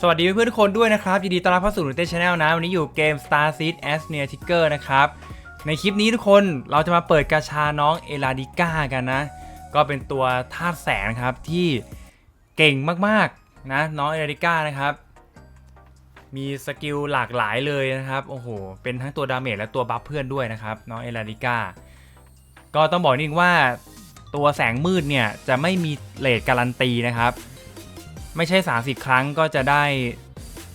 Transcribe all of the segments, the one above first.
สวัสดีเพื่อนๆทุกคนด้วยนะครับ ยินดีต้อนรับเข้าสู่หนูเต้ชาแนลนะ วันนี้อยู่เกม Star Seed a s n e a Ticker นะครับ ในคลิปนี้ทุกคนเราจะมาเปิดกาชาน้องเอลาดิก้ากันนะ ก็เป็นตัวธาตุแสงครับที่เก่งมากๆนะ น้องเอลาดิก้านะครับ มีสกิลหลากหลายเลยนะครับ โอ้โห เป็นทั้งตัวดาเมจและตัวบัฟเพื่อนด้วยนะครับ น้องเอลาดิก้าก็ต้องบอกนิดนึงว่าตัวแสงมืดเนี่ยจะไม่มีเลทการันตีนะครับ ไม่ใช่ 30 ครั้งก็จะได้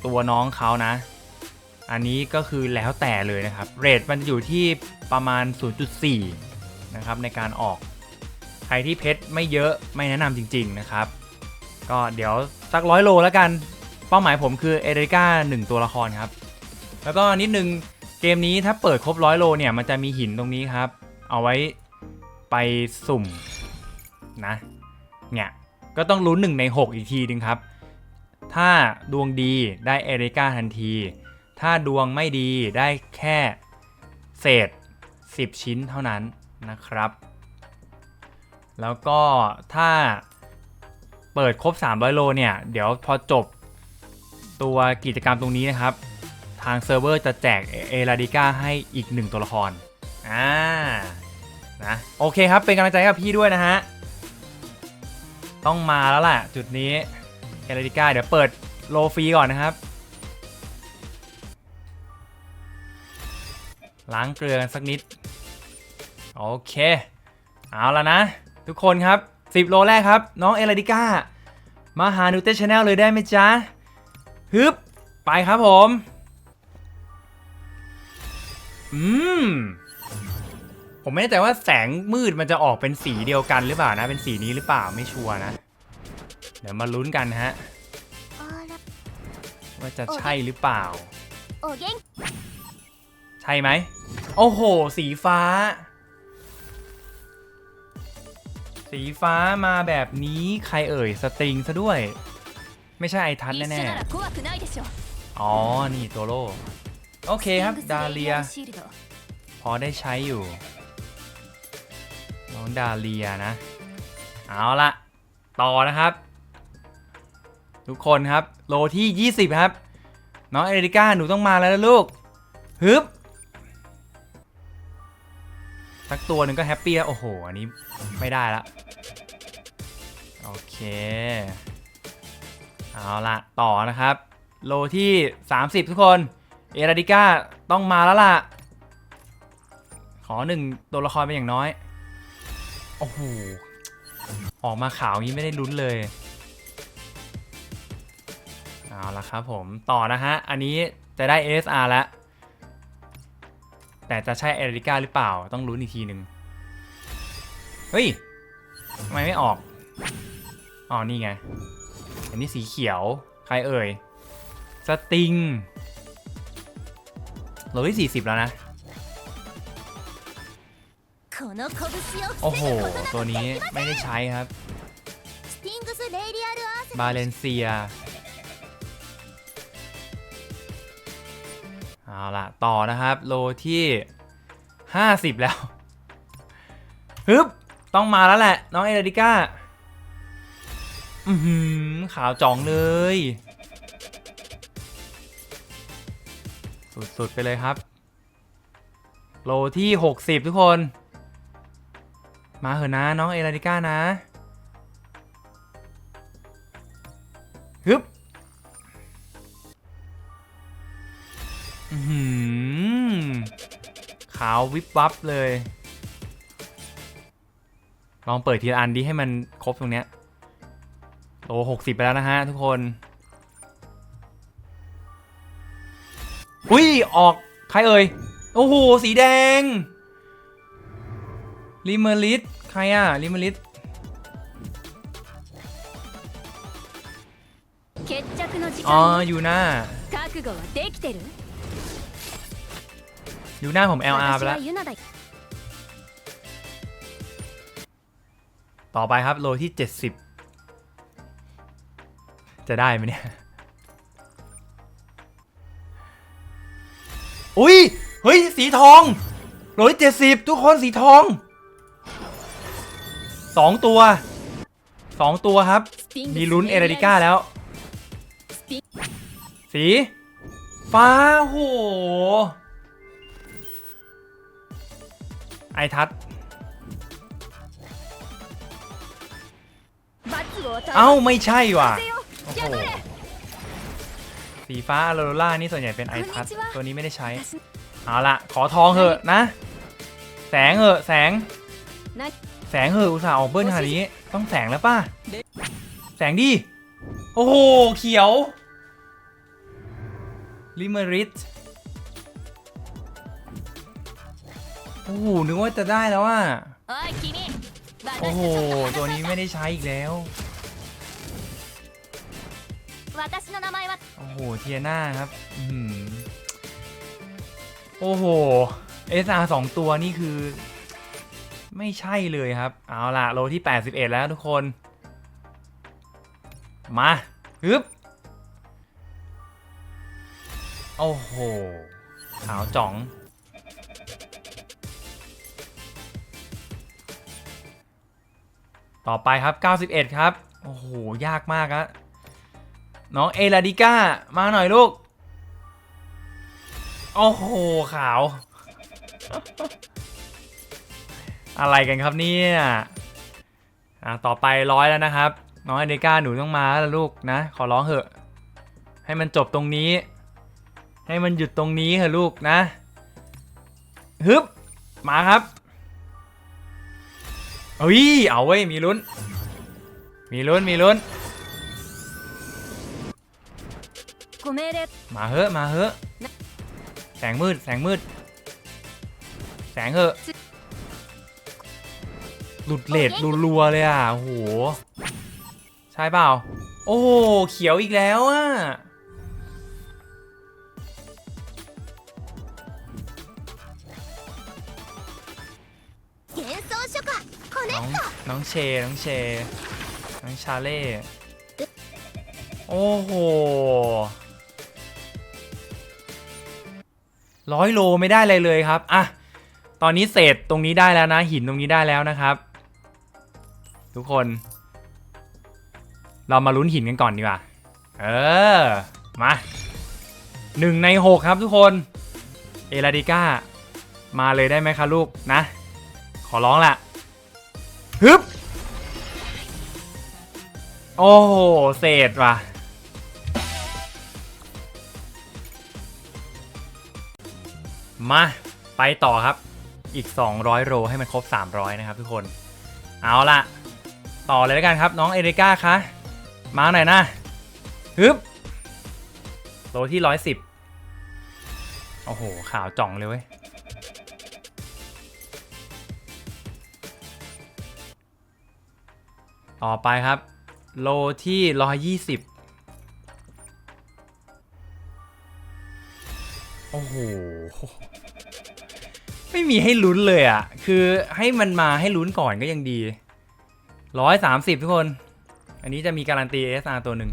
ตัวน้องเขานะ อันนี้ก็คือแล้วแต่เลยนะครับเรทมันอยู่ที่ประมาณ 0.4 นะครับในการออก ใครที่เพชรไม่เยอะไม่แนะนำจริง ๆนะครับ ก็เดี๋ยวสักร้อยโลแล้วกัน เป้าหมายผมคือเอเดริก้า1ตัวละครครับ แล้วก็นิดนึงเกมนี้ถ้าเปิดครบร้อยโลเนี่ยมันจะมีหินตรงนี้ครับ เอาไว้ไปสุ่มนะเนี่ย ก็ต้องลุ้น1ใน 6 อีกทีนึงครับ ถ้าดวงดีได้เอริก้าทันที ถ้าดวงไม่ดีได้แค่เศษ 10 ชิ้นเท่านั้นนะครับ แล้วก็ถ้าเปิดครบ 300 โลเนี่ย เดี๋ยวพอจบตัวกิจกรรมตรงนี้นะครับ ทางเซิร์ฟเวอร์จะแจกเอลาดิก้าให้อีก 1 ตัวละคร อ่า นะ โอเคครับ เป็นกำลังใจให้กับพี่ด้วยนะฮะ ต้องมาแล้วล่ะ จุดนี้เอลาดิก้าเดี๋ยวเปิดโลฟรีก่อนนะครับ ล้างเกลือกันสักนิด โอเค เอาแล้วนะ ทุกคนครับ 10 โลแรกครับ น้องเอลดิก้า มาหานูเต้ชาแนลเลยได้ไหมจ๊ะ ฮึบ ไปครับผม อืม ผมไม่แน่ใจว่าแสงมืดมันจะออกเป็นสีเดียวกันหรือเปล่านะ เป็นสีนี้หรือเปล่าไม่ชัวร์นะ เดี๋ยวมาลุ้นกันฮะ ว่าจะใช่หรือเปล่า ใช่ไหม โอ้โห สีฟ้า สีฟ้ามาแบบนี้ใครเอ่ยสตริงซะด้วย ไม่ใช่ไอทันแน่แน่อ๋อ นี่โตโรโอเคครับ ดาเลีย พอได้ใช้อยู่ น้องดาเลียนะ เอาละต่อนะครับ ทุกคนครับ โลที่ 20 ครับ น้องเอริก้าหนูต้องมาแล้วนะลูก ฮึบสักตัวหนึ่งก็แฮปปี้แล้ว โอ้โห อันนี้ไม่ได้ละ โอเค เอาละต่อนะครับ โลที่ 30 ทุกคน เอราดิก้าต้องมาแล้วล่ะ ขอหนึ่งตัวละครเป็นอย่างน้อย โอ้โห ออกมาขาวงี้ไม่ได้ลุ้นเลย เอาละครับผม ต่อนะฮะ อันนี้จะได้ ASR แล้ว แต่จะใช่เอริก้าหรือเปล่า ต้องลุ้นอีกทีหนึ่งเฮ้ยทำไมไม่ออก อ๋อ นี่ไง อันนี้สีเขียว ใครเอ่ย สติงโหลดที่สิบแล้วนะ โอ้โห ตัวนี้ไม่ได้ใช้ครับ บาเลนเซีย เอาล่ะ ต่อนะครับ โลที่ 50 แล้ว ฮึบ ต้องมาแล้วแหละ น้องเอลดิก้า อืมขาวจ่องเลย สุด ๆ ไปเลยครับ โลที่ 60 ทุกคน มาเหอะนะน้องเอเดริก้านะฮึบอื้อหือขาววิบวับเลย ลองเปิดทีละอันดิให้มันครบตรงเนี้ยโลหกสิบไปแล้วนะฮะทุกคน อุ้ย ออก ใครเอ่ย โอ้โห สีแดง ลิเมอริสใครอะลิเมอริสอ๋ออยู่หน้าอยู่หน้าผม LR ไปแล้วต่อไปครับโลที่ 70 จะได้ไหมเนี่ย อุ้ย เฮ้ย สีทอง โลที่ 70 ทุกคนสีทอง สองตัวสองตัวครับ มีลุ้นเอราดิก้าแล้ว สี ฟ้าโหไอทัศเอ้า ไม่ใช่ว่ะ สีฟ้าอโรล่านี่ส่วนใหญ่เป็นไอทัศตัวนี้ไม่ได้ใช้ เอาละขอทองเถอะนะ แสงเถอะแสง แสงเหอะอุตส่าห์ออกเบิ้ลขนาดนี้ ต้องแสงแล้วป่ะ แสงดี โอ้โห เขียวลิเมริตโอ้โห นึกว่าจะได้แล้วอะ โอ้โห ตัวนี้ไม่ได้ใช้อีกแล้ว โอ้โห เทียน่าครับ โอ้โห เอสอาสองตัวนี่คือ ไม่ใช่เลยครับ เอาล่ะโลที่ 81 แล้วทุกคน มาฮึบโอ้โห ขาวจ่อง ต่อไปครับ 91 ครับ โอ้โห ยากมากอะน้องเอลาดิก้า มาหน่อยลูก โอ้โห ขาว อะไรกันครับเนี่ยอะต่อไปร้อยแล้วนะครับ น้องอเดก้าหนูต้องมาแล้วลูกนะ ขอร้องเถอะ ให้มันจบตรงนี้ ให้มันหยุดตรงนี้เถอะลูกนะฮึบมาครับเฮ้ยเอาไว้มีลุ้น มีลุ้นมีลุ้นมาเฮอะมาเฮอะแสงมืดแสงมืด แสงเฮอะ หลุดเลดรัวๆเลยอะโหใช่เปล่า โอ้เขียวอีกแล้วอะน้องน้องเช น้องเช น้องชาเล่ โอ้โหร้อยโลไม่ได้อะไรเลยครับ อะ ตอนนี้เศษตรงนี้ได้แล้วนะ หินตรงนี้ได้แล้วนะครับ ทุกคน เรามาลุ้นหินกันก่อนดีกว่า เออ มาหนึ่งในหกครับทุกคน เอลาดิก้า มาเลยได้ไหมคะลูกนะ ขอร้องละฮึบ โอ้โหเศษว่ะมาไปต่อครับอีก 200 โรให้มันครบ 300 นะครับทุกคน เอาละ ต่อเลยแล้วกันครับ น้องเอริก้าคะมาหน่อยนะฮึบโลที่110โอ้โหข่าวจ่องเลยเว้ยต่อไปครับ โลที่120โอ้โห ไม่มีให้ลุ้นเลยอะ คือให้มันมาให้ลุ้นก่อนก็ยังดี ร้อยสามสิบทุกคน อันนี้จะมีการันตี SR ตัวหนึ่ง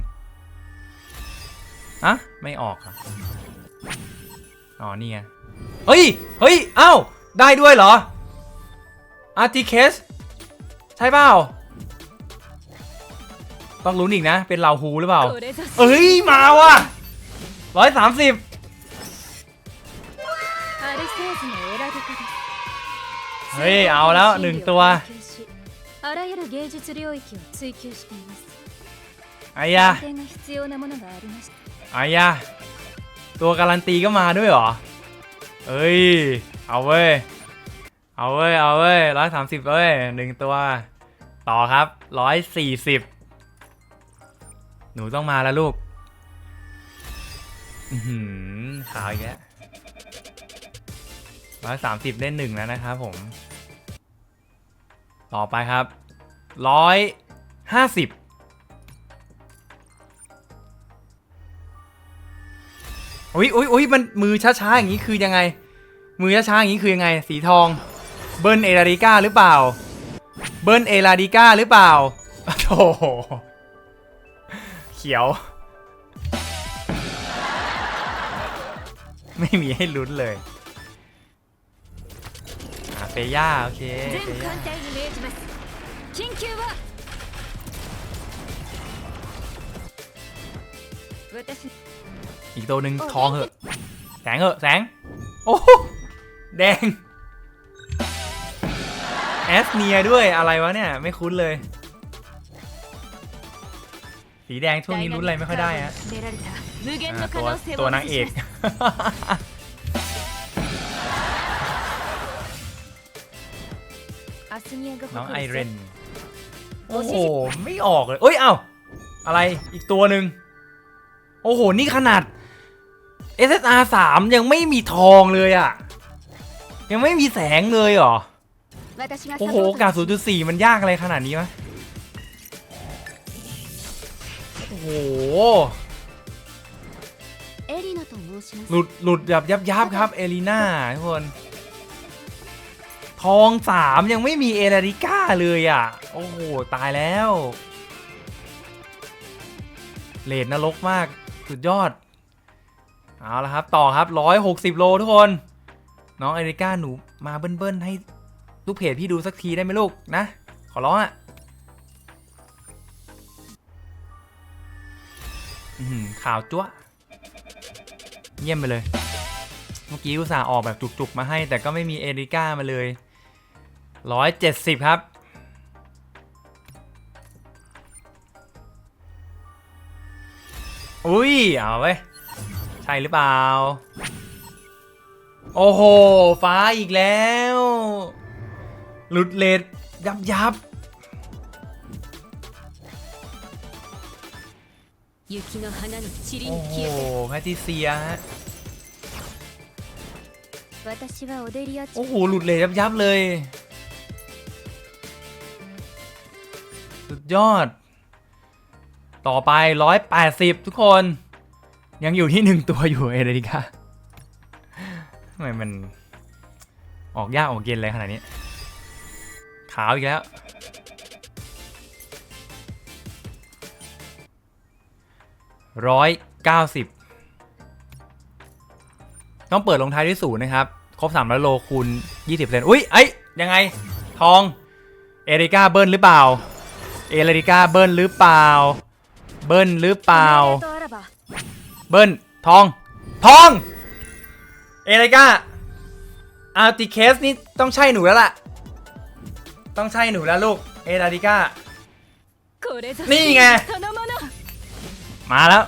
อะไม่ออกครับอ๋อนี่ไงเฮ้ย เฮ้ย เอ้า ได้ด้วยเหรออาร์ติเคสใช่เปล่า ต้องรู้อีกนะ เป็นเราฮูหรือเปล่า เอ้ย มาว่ะร้อยสามสิบเฮ้ย เอาแล้วหนึ่งตัว あらゆる芸術領域を追求しています ไอ้ยะ 点が必要なものがありました ไอ้ยะ ตัวการันตีก็มาด้วยเหรอ เอ้ย เอาเว้ย เอาเว้ย เอาเว้ยร้อยสามสิบเว้ยหนึ่งตัว ต่อครับร้อยสี่สิบหนูต้องมาแล้วลูก อือหือขาวอีกแล้วร้อยสามสิบได้หนึ่งแล้วนะครับผม ต่อไปครับร้อยห้าสิบอุ้ยอุ้ยอุ้ยมันมือช้าๆอย่างนี้คือยังไง มือช้าๆอย่างนี้คือยังไง สีทอง เบิร์นเอลาดิก้าหรือเปล่า เบิร์นเอลาดิก้าหรือเปล่าโธ่เขียว ไม่มีให้ลุ้นเลย เฟย่าโอเคเฟย่าอีกตัวหนึ่งทองเหอะ แสงเหอะแสง โอ้โหแดง แอสเนียด้วยอะไรวะเนี่ย ไม่คุ้นเลย สีแดงช่วงนี้รุ้นอะไรไม่ค่อยได้อะตัวตัวนางเอก น้องไอเรน โอ้โห ไม่ออกเลยเอ้ย เอ้า อะไร อีกตัวหนึ่ง โอ้โห นี่ขนาด SSR 3ยังไม่มีทองเลยอะยังไม่มีแสงเลยเหรอ โอ้โหกาส0.4 มันยากอะไรขนาดนี้วะโอ้โห หลุดหลุดแบบยับยับครับ เอลิน่าทุกคน ทองสามยังไม่มีเอลาริก้าเลยอะ โอ้โห ตายแล้ว เลดนรกมาก สุดยอด เอาละครับ ต่อครับ160โลทุกคน น้องเอริก้าหนูมาเบิ้ลๆให้ลูกเพจพี่ดูสักทีได้ไหมลูกนะ ขอร้องอะข่าวจั๊วเยี่ยมไปเลย เมื่อกี้อุตส่าห์ออกแบบจุกๆ มาให้ แต่ก็ไม่มีเอริก้ามาเลย ร้อยเจ็ดสิบครับ อุ้ย เอาไว้ใช่หรือเปล่า โอ้โห ฟ้าอีกแล้ว หลุดเลดยับยับโอ้โหแมทิเซียฮะโอ้โห หลุดเลยยับยับเลย สุดยอด ต่อไป 180 ทุกคน ยังอยู่ที่หนึ่งตัวอยู่เอเดริกาทำไมมัน ออกยากออกเย็นเลยขนาดนี้ ขาวอีกแล้ว ร้อยเก้าสิบต้องเปิดลงท้ายด้วยศูนย์นะครับ ครบสามร้อยโลคูณยี่สิบเซนอุ้ยเอ้ยยังไง ทอง เอริก้าเบิ้ลหรือเปล่า เอลริก้าเบิ้ลหรือเปล่า เบิ้ลหรือเปล่า เบิ้ลทอง ทอง เอลริก้าอาร์ติเคสนี่ต้องใช่หนูแล้วล่ะ ต้องใช่หนูแล้วลูก เอลริก้า นี่ไง มาแล้ว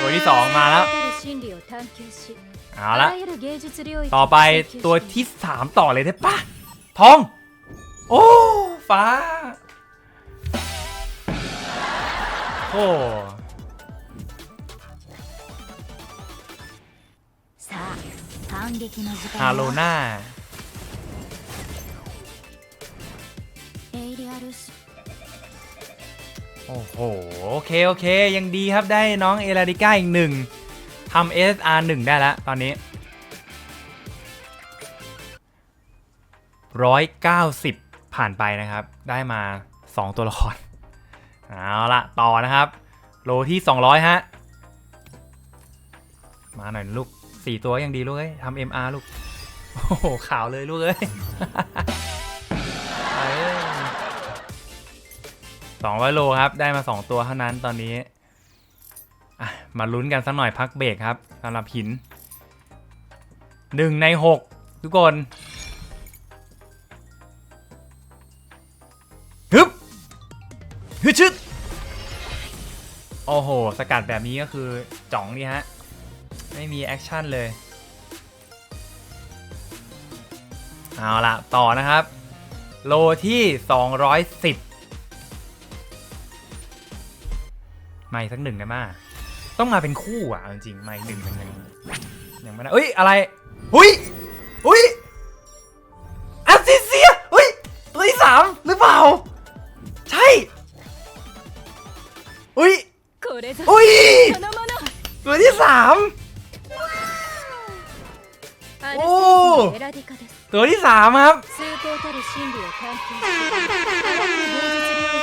ตัวที่สองมาแล้ว เอาละต่อไปตัวที่สามต่อเลยได้ปะทอง โอ้ฟ้าโอ้ฮาโลน่าโอ้โห โอเค โอเค ยังดีครับได้น้องเอลาดิก้าอีกหนึ่ง ทำ SR 1ได้แล้ว ตอนนี้ 190 ผ่านไปนะครับ ได้มา 2 ตัวละคร เอาละต่อนะครับ โลที่ 200 ฮะ มาหน่อยลูก 4 ตัวยังดีลูกเอ้ยทำ MR ลูก โอ้โหขาวเลยลูกเอ้ยเอ้ย200โลครับ ได้มา 2 ตัวเท่านั้นตอนนี้ อะมาลุ้นกันสักหน่อยพักเบรกครับสำหรับหิน1ใน6ทุกคนฮึบฮึดชึดโอ้โห สกัดแบบนี้ก็คือจ่องนี่ฮะ ไม่มีแอคชั่นเลย เอาละต่อนะครับ โลที่ 210 ไม่สักหนึ่งได้มา ต้องมาเป็นคู่อะจริงๆไม่หนึ่งมันยังยังไม่ได้เอ้ยอะไรหุยหุยอาซิเซียเฮ้ยตัวที่สามหรือเปล่า ใช่อุ้ยอุ้ยตัวที่สามโอ้ตัวที่สามครับ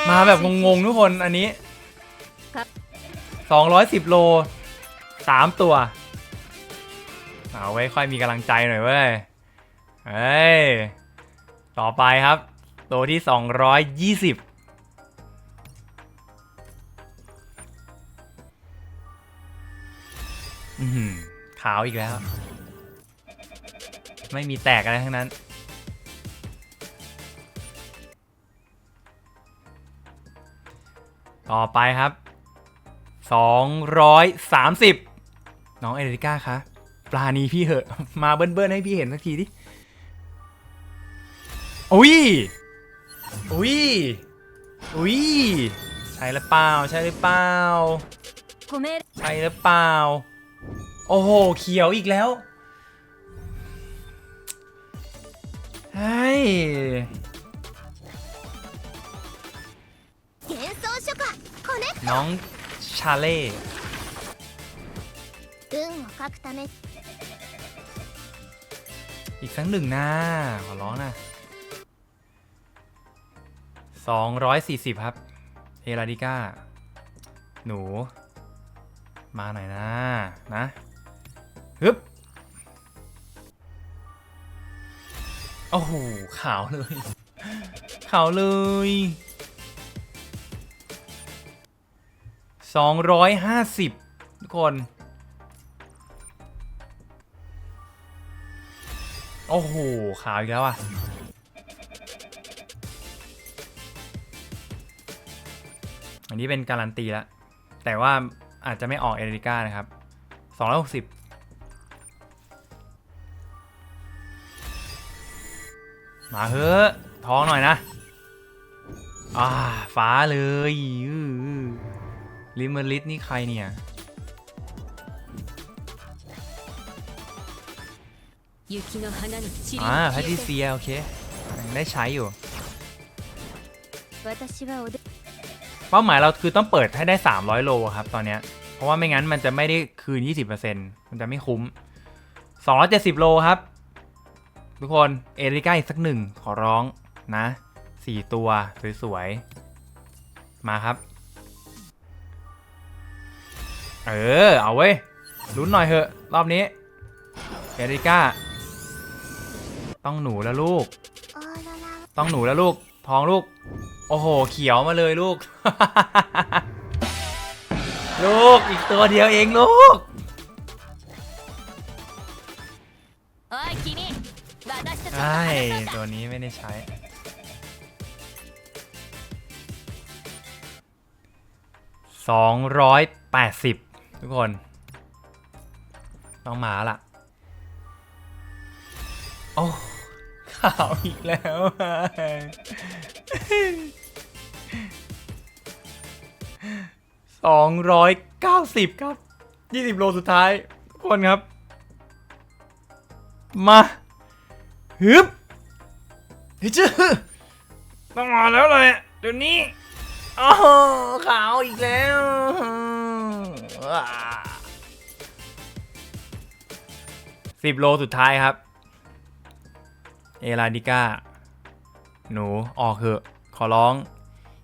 มาแบบงงๆทุกคนอันนี้ 210 โล 3 ตัว เอาไว้ค่อยมีกำลังใจหน่อยเว้ยเอ้ย ต่อไปครับ ตัวที่ 220ขาวอีกแล้ว ไม่มีแตกอะไรทั้งนั้น ต่อไปครับ 230 น้องเอเดริก้าคะปลานีพี่เหอะ มาเบิ้ลเบิ้ลให้พี่เห็นสักทีดิอุ้ยอุ้ยอุ้ยใช่หรือเปล่าใช่หรือเปล่าใช่หรือเปล่า โอ้โห เขียวอีกแล้วไอ้ยน้อง ชาเล่อีกครั้งหนึ่งหน้าขอร้องนะสสองร้ยี่สิบครับเฮราดิก้า หนู มาหน่อยนะ นะฮึบโอ้โหขาวเลย ขาวเลย สองร้อยห้าสิบทุกคน โอ้โห ขาวอีกแล้วอะอันนี้เป็นการันตีแล้ว แต่ว่าอาจจะไม่ออกเอริก้านะครับ 260มาเฮ้อท้องหน่อยนะ อ่า ฟ้าเลยอื ลิมเมอริสนี่ใครเนี่ย อ่าแพทิเซียโอเคได้ใช้อยู่เป้าหมายเราคือต้องเปิดให้ได้ 300 โลครับตอนนี้เพราะว่าไม่งั้นมันจะไม่ได้คืน 20%มันจะไม่คุ้ม 270 โลครับ ทุกคนเอริก้าอีกสักหนึ่งขอร้องนะ 4 ตัวสวยๆมาครับ เออ เอาเว้ย ลุ้นหน่อยเหอะ รอบนี้เอริก้า ต้องหนูแล้วลูก ต้องหนูแล้วลูก ท้องลูก โอ้โห เขียวมาเลยลูก ลูก อีกตัวเดียวเองลูกใช่ตัวนี้ไม่ได้ใช้ สองร้อยแปดสิบ ทุกคน ต้องมาละโอ้ข่าวอีกแล้ว สองร้อยเก้าสิบครับยี่สิบโลสุดท้าย ทุกคนครับ มาฮึบเฮ้ยจื้อต้องมาแล้วเลยเดี๋ยวนี้ โอ้ขาวอีกแล้ว สิบโลสุดท้ายครับ เอลาดิก้า หนูออกเถอะ ขอร้อง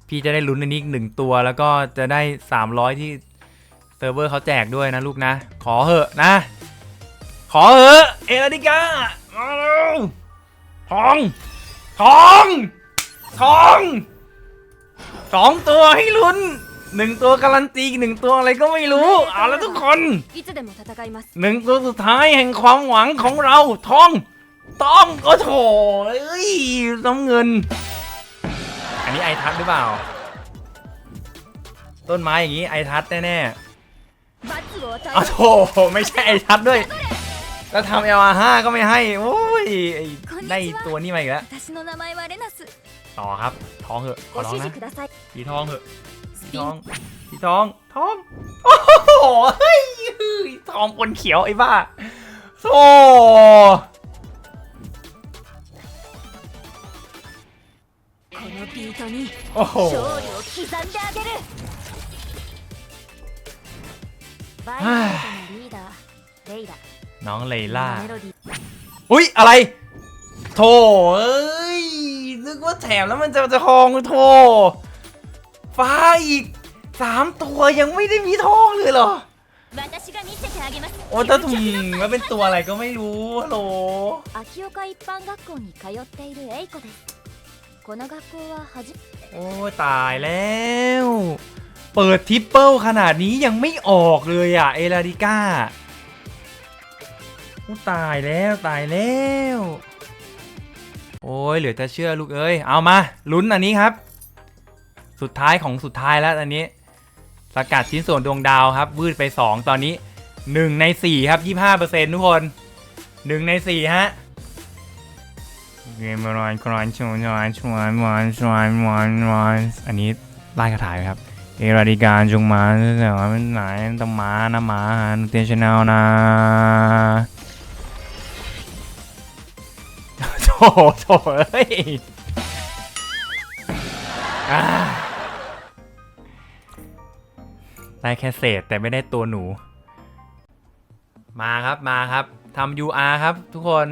พี่จะได้ลุ้นอันนี้อีกหนึ่งตัว แล้วก็จะได้ 300 ที่เซิร์ฟเวอร์เขาแจกด้วยนะลูกนะ ขอเถอะนะ ขอเถอะเอลาดิก้ามาเร็วทองทองทองสองตัวให้ลุ้น หนึ่งตัวการันตีหนึ่งตัวอะไรก็ไม่รู้ เอาละทุกคนหนึ่งตัวสุดท้ายแห่งความหวังของเราทองต้องก็โถเอ้ยต้องเงิน อันนี้ไอทัศหรือเปล่า ต้นไม้อย่างนี้ไอทัศแน่ๆเอาโถไม่ใช่ไอทัศด้วยแล้วทำเอลห้าก็ไม่ให้ โอ้ยได้ตัวนี้มาอีกแล้ว ต่อครับ ทองเหอะขอร้องนะสีทองเหอะ ท้องสีท้องท้องโอ้โหเฮ้ยท้องคนเขียวไอ้บ้าโธ่โอ้โหน้องเลล่า อุ้ยอะไร โถเอ้ย นึกว่าแถมแล้วมันจะจะคองโถ ฟ้าอีกสามตัวยังไม่ได้มีทองเลยเหรอ โอ้แต่ถุงมันเป็นตัวอะไรก็ไม่รู้ฮัลโหลโอ้ตายแล้ว เปิดทิปเปิลขนาดนี้ยังไม่ออกเลยอะ เอลาดิก้าตายแล้วตายแล้ว โอ้ยเหลือแต่เชื่อลูกเอ้ย เอามา ลุ้นอันนี้ครับ สุดท้ายของสุดท้ายแล้วอันนี้สกัดชิ้นส่วนดวงดาวครับ วืดไป 2 ตอนนี้ 1 ใน 4 ครับ 25%ทุกคน 1 ใน 4 ฮะเกมรอนครอนชวนอนชวนมอนชวนมอนมอนอันนี้ไล่คาถาไหมครับเอราดิการจงมาแต่ว่ามันไหนต้องมานะมาเตียนชแนลนะโถโถเอ้ย ได้แค่เศษแต่ไม่ได้ตัวหนู มาครับมาครับทำ UR ครับทุกคน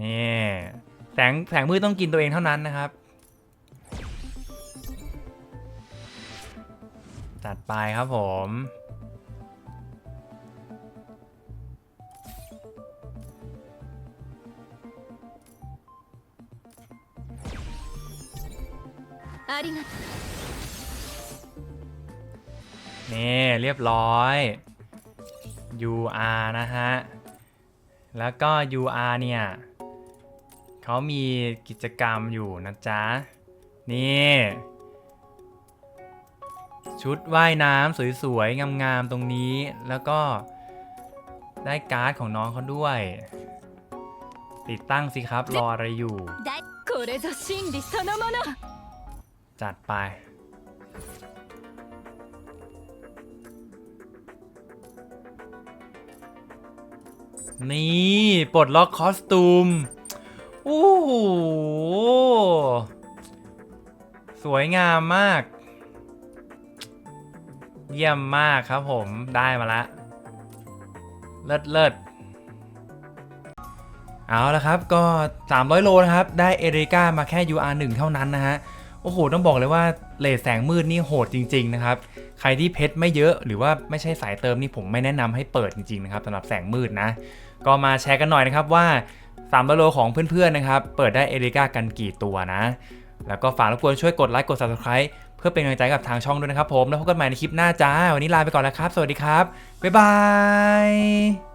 นี่แสงแสงมืดต้องกินตัวเองเท่านั้นนะครับ จัดไปครับผม ありがと นี่เรียบร้อย UR นะฮะ แล้วก็ UR เนี่ยเขามีกิจกรรมอยู่นะจ๊ะ นี่ ชุดว่ายน้ำสวยๆ งามๆ ตรงนี้ แล้วก็ได้การ์ดของน้องเขาด้วย ติดตั้งสิครับ รออะไรอยู่ จัดไป นี่ปลดล็อกคอสตูมโอ้โหสวยงามมาก เยี่ยมมากครับผมได้มาละเลิศเลิศเอาละครับก็ 300 โลนะครับ ได้เอริก้ามาแค่ UR1 เท่านั้นนะฮะ โอ้โห ต้องบอกเลยว่าเลทแสงมืดนี่โหดจริง ๆ นะครับ ใครที่เพชรไม่เยอะหรือว่าไม่ใช่สายเติมนี่ผมไม่แนะนำให้เปิดจริง ๆ นะครับสำหรับแสงมืดนะ ก็มาแชร์กันหน่อยนะครับว่า3โลของเพื่อนๆนะครับ เปิดได้เอริก้ากันกี่ตัวนะ แล้วก็ฝากรบกวนช่วยกดไลค์กด subscribe เพื่อเป็นกำลังใจกับทางช่องด้วยนะครับผม แล้วพบกันใหม่ในคลิปหน้าจ้า วันนี้ลาไปก่อนแล้วครับ สวัสดีครับ บ๊ายบาย